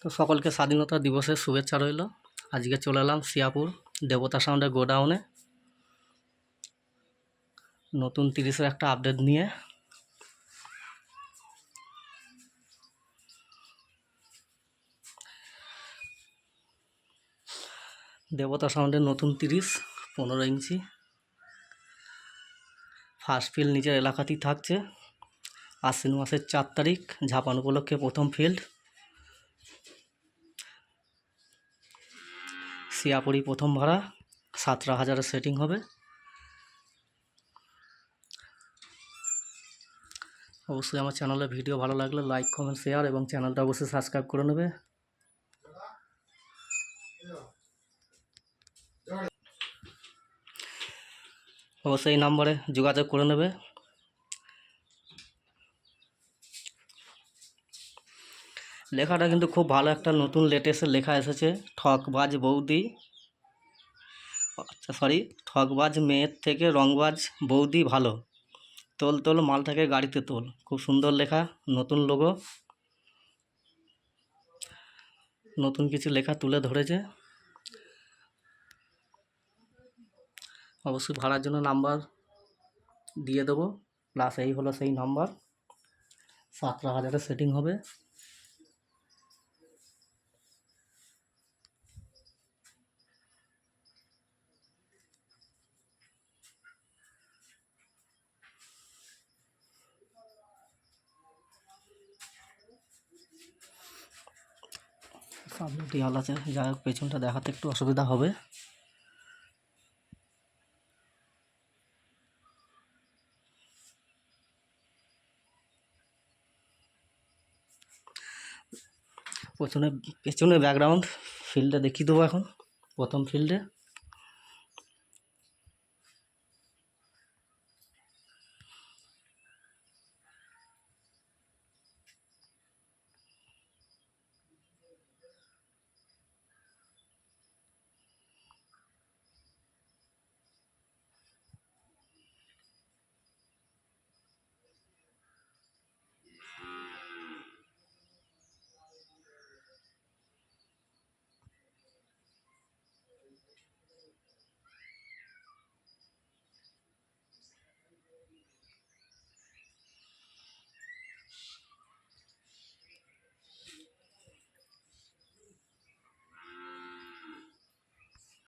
তো সকলকে স্বাধীনতা দিবসের শুভেচ্ছা রইল। আজকে চলে এলাম শিয়াপুর দেবতা সাউন্ডের গোডাউনে। নতুন তিরিশের একটা আপডেট নিয়ে দেবতা সাউন্ডের নতুন তিরিশ, পনেরো ইঞ্চি। ফার্স্ট ফিল্ড নিজের এলাকাতেই থাকছে। আশ্বিন মাসের চার তারিখ, ঝাপান উপলক্ষে প্রথম ফিল্ড সিয়াপুরি প্রথম ভাড়া, সাতটা হাজারের সেটিং হবে। অবশ্যই আমার চ্যানেলে ভিডিও ভালো লাগলে লাইক কমেন্ট শেয়ার এবং চ্যানেলটা অবশ্যই সাবস্ক্রাইব করে নেবে। অবশ্যই এই নম্বরে যোগাযোগ করে নেবে। লেখাটা কিন্তু খুব ভালো একটা নতুন লেটেস্টের লেখা এসেছে ঠকবাজ বৌদি। আচ্ছা সরি ঠকবাজ মেয়ের থেকে রংবাজ বৌদি ভালো। তোল তোল মালটাকে গাড়িতে তোল। খুব সুন্দর লেখা, নতুন লোগো নতুন কিছু লেখা তুলে ধরেছে। অবশ্যই ভাড়ার জন্য নাম্বার দিয়ে দেবো। প্লাস এই হলো সেই নাম্বার। সাতটা হাজারের সেটিং হবে। সামনে দেওয়াল আছে। যাই হোক, পেছনটা দেখাতে একটু অসুবিধা হবে। পেছনে পেছনে ব্যাকগ্রাউন্ড ফিল্ডটা দেখিয়ে দেবো এখন প্রথম ফিল্ডে